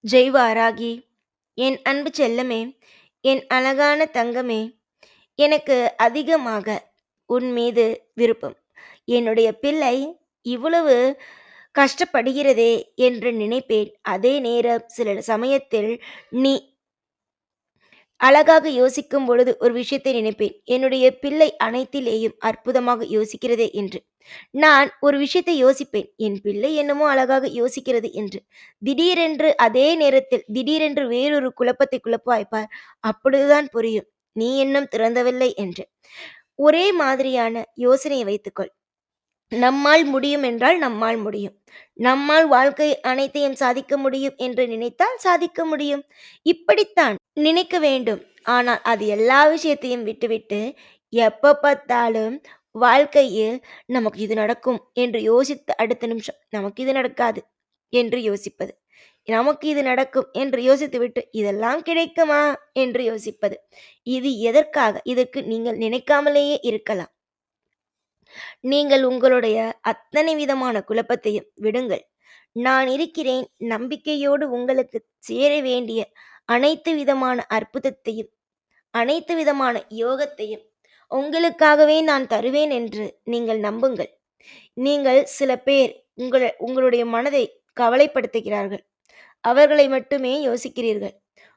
ஜெய் வாராகி என் அன்பு செல்லமே என் அழகான தங்கமே எனக்கு அதிகமாக உன் மீது விருப்பம். என்னுடைய பிள்ளை இவ்வளவு கஷ்டப்படுகிறதே என்று நினைப்பேன். அதே நேரம் சில சமயத்தில் நீ அழகாக யோசிக்கும் பொழுது ஒரு விஷயத்தை நினைப்பேன். என்னுடைய பிள்ளை அனைத்திலேயும் அற்புதமாக யோசிக்கிறதே என்று. நான் ஒரு விஷயத்தை யோசிப்பேன். என் பிள்ளை என்னமோ அழகாக யோசிக்கிறது என்று. திடீரென்று அதே நேரத்தில் திடீரென்று வேறொரு குழப்பத்தை குழப்பாய்ப்பார். அப்பொழுதுதான் புரியும். நீ இன்னும் திறந்தவில்லை என்று. ஒரே மாதிரியான யோசனையை வைத்துக்கொள். நம்மால் முடியும் என்றால் நம்மால் முடியும். நம்மால் வாழ்க்கை அனைத்தையும் சாதிக்க முடியும் என்று நினைத்தால் சாதிக்க முடியும். இப்படித்தான் நினைக்க வேண்டும். ஆனால் அது எல்லா விஷயத்தையும் விட்டுவிட்டு எப்ப பார்த்தாலும் வாழ்க்கையில் நமக்கு இது நடக்கும் என்று யோசித்த அடுத்த நிமிஷம் நமக்கு இது நடக்காது என்று யோசிப்பது. நமக்கு இது நடக்கும் என்று யோசித்துவிட்டு இதெல்லாம் கிடைக்குமா என்று யோசிப்பது. இது எதற்காக? இதற்கு நீங்கள் நினைக்காமலேயே இருக்கலாம். நீங்கள் உங்களுடைய அத்தனை விதமான குழப்பத்தையும் விடுங்கள். நான் இருக்கிறேன். நம்பிக்கையோடு உங்களுக்கு சேர வேண்டிய அனைத்து விதமான அற்புதத்தையும் அனைத்து விதமான யோகத்தையும் உங்களுக்காகவே நான் தருவேன் என்று நீங்கள் நம்புங்கள். நீங்கள் சில பேர் உங்களை உங்களுடைய மனதை கவலைப்படுத்துகிறார்கள். அவர்களை மட்டுமே யோசிக்கிறீர்கள்.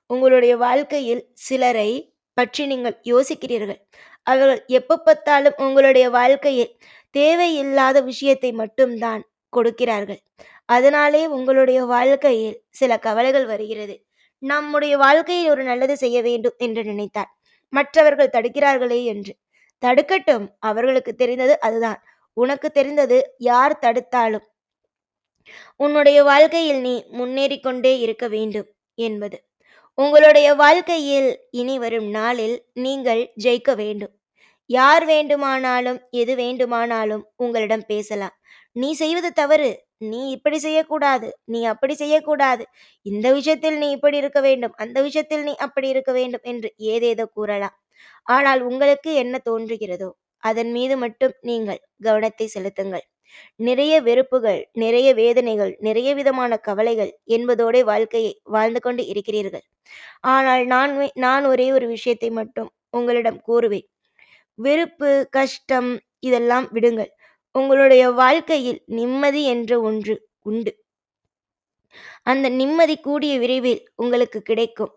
உங்களுடைய வாழ்க்கையில் சிலரை பற்றி நீங்கள் யோசிக்கிறீர்கள். அவர்கள் எப்போ பார்த்தாலும் உங்களுடைய வாழ்க்கையில் தேவையில்லாத விஷயத்தை மட்டும்தான் கொடுக்கிறார்கள். அதனாலே உங்களுடைய வாழ்க்கையில் சில கவலைகள் வருகிறது. நம்முடைய வாழ்க்கையில் ஒரு நல்லது செய்ய வேண்டும் என்று நினைத்தார் மற்றவர்கள் தடுக்கிறார்களே என்று. தடுக்கட்டும் அவர்களுக்கு தெரிந்தது அதுதான். உனக்கு தெரிந்தது யார் தடுத்தாலும் உன்னுடைய வாழ்க்கையில் நீ முன்னேறி கொண்டே இருக்க வேண்டும் என்பது. உங்களுடைய வாழ்க்கையில் இனி வரும் நாளில் நீங்கள் ஜெயிக்க வேண்டும். யார் வேண்டுமானாலும் எது வேண்டுமானாலும் உங்களிடம் பேசலாம். நீ செய்வது தவறு. நீ இப்படி செய்யக்கூடாது. நீ அப்படி செய்யக்கூடாது. இந்த விஷயத்தில் நீ இப்படி இருக்க வேண்டும். அந்த விஷயத்தில் நீ அப்படி இருக்க வேண்டும் என்று ஏதேதோ கூறலாம். ஆனால் உங்களுக்கு என்ன தோன்றுகிறதோ அதன் மீது மட்டும் நீங்கள் கவனத்தை செலுத்துங்கள். நிறைய வெறுப்புகள் நிறைய வேதனைகள் நிறைய விதமான கவலைகள் என்பதோட வாழ்க்கையை வாழ்ந்து கொண்டு இருக்கிறீர்கள். ஆனால் நான் நான் ஒரே ஒரு விஷயத்தை மட்டும் உங்களிடம் கூறுவேன். வெறுப்பு கஷ்டம் இதெல்லாம் விடுங்கள். உங்களுடைய வாழ்க்கையில் நிம்மதி என்ற ஒன்று உண்டு. அந்த நிம்மதி கூடிய விரைவில் உங்களுக்கு கிடைக்கும்.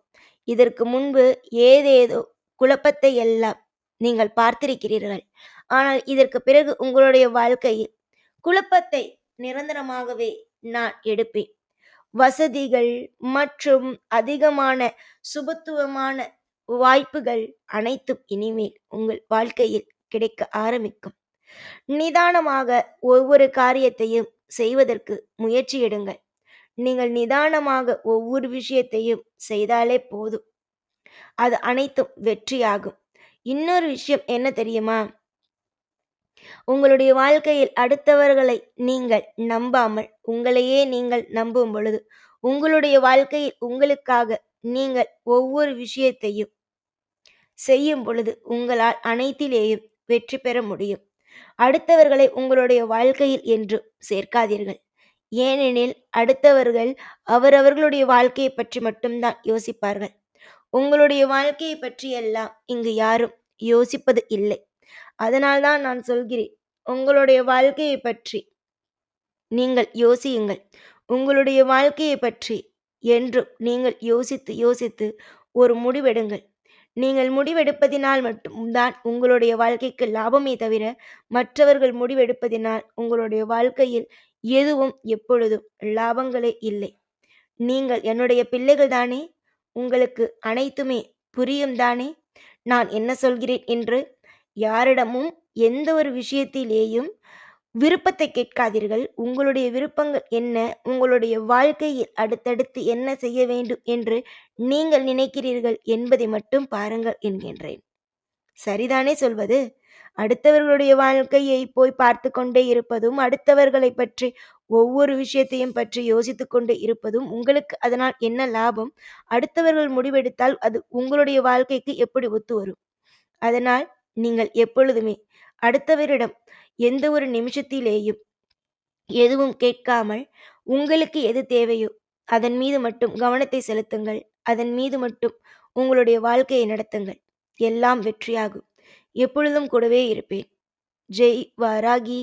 இதற்கு முன்பு ஏதேதோ குழப்பத்தை எல்லாம் நீங்கள் பார்த்திருக்கிறீர்கள். ஆனால் இதற்கு பிறகு உங்களுடைய வாழ்க்கையில் குழப்பத்தை நிரந்தரமாகவே நான் எடுப்பேன். வசதிகள் மற்றும் அதிகமான சுபத்துவமான வாய்ப்புகள் அனைத்தும் இனிமேல் உங்கள் வாழ்க்கையில் கிடைக்க ஆரம்பிக்கும். நிதானமாக ஒவ்வொரு காரியத்தையும் செய்வதற்கு முயற்சி எடுங்கள். நீங்கள் நிதானமாக ஒவ்வொரு விஷயத்தையும் செய்தாலே போதும். அது அனைத்தும் வெற்றியாகும். இன்னொரு விஷயம் என்ன தெரியுமா? உங்களுடைய வாழ்க்கையில் அடுத்தவர்களை நீங்கள் நம்பாமல் உங்களையே நீங்கள் நம்பும் பொழுது உங்களுடைய வாழ்க்கையில் உங்களுக்காக நீங்கள் ஒவ்வொரு விஷயத்தையும் செய்யும் பொழுது உங்களால் அனைத்திலேயும் வெற்றி பெற முடியும். அடுத்தவர்களை உங்களுடைய வாழ்க்கையில் என்று சேர்க்காதீர்கள். ஏனெனில் அடுத்தவர்கள் அவரவர்களுடைய வாழ்க்கையை பற்றி மட்டும்தான் யோசிப்பார்கள். உங்களுடைய வாழ்க்கையை பற்றியெல்லாம் இங்கு யாரும் யோசிப்பது இல்லை. அதனால்தான் நான் சொல்கிறேன் உங்களுடைய வாழ்க்கையை பற்றி நீங்கள் யோசியுங்கள். உங்களுடைய வாழ்க்கையை பற்றி என்றும் நீங்கள் யோசித்து யோசித்து ஒரு முடிவெடுங்கள். நீங்கள் முடிவெடுப்பதினால் மட்டும்தான் உங்களுடைய வாழ்க்கைக்கு லாபமே தவிர மற்றவர்கள் முடிவெடுப்பதினால் உங்களுடைய வாழ்க்கையில் எதுவும் எப்பொழுதும் லாபங்களே இல்லை. நீங்கள் என்னுடைய பிள்ளைகள் தானே உங்களுக்கு அனைத்துமே புரியும் தானே? நான் என்ன சொல்கிறேன் என்று யாரிடமும் எந்த ஒரு விஷயத்திலேயும் விருப்பத்தை கேட்காதீர்கள். உங்களுடைய விருப்பங்கள் என்ன? உங்களுடைய வாழ்க்கையில் அடுத்தடுத்து என்ன செய்ய வேண்டும் என்று நீங்கள் நினைக்கிறீர்கள் என்பதை மட்டும் பாருங்கள் என்கின்றேன். சரிதானே சொல்வது? அடுத்தவர்களுடைய வாழ்க்கையை போய் பார்த்து கொண்டே இருப்பதும் அடுத்தவர்களை பற்றி ஒவ்வொரு விஷயத்தையும் பற்றி யோசித்து கொண்டு இருப்பதும் உங்களுக்கு அதனால் என்ன லாபம்? அடுத்தவர்கள் முடிவெடுத்தால் அது உங்களுடைய வாழ்க்கைக்கு எப்படி ஒத்து வரும்? அதனால் நீங்கள் எப்பொழுதுமே அடுத்தவரிடம் எந்த ஒரு நிமிஷத்திலேயும் எதுவும் கேட்காமல் உங்களுக்கு எது தேவையோ அதன் மீது மட்டும் கவனத்தை செலுத்துங்கள். அதன் மீது மட்டும் உங்களுடைய வாழ்க்கையை நடத்துங்கள். எல்லாம் வெற்றியாகும். எப்பொழுதும் கூடவே இருப்பேன். ஜெய் வாராகி.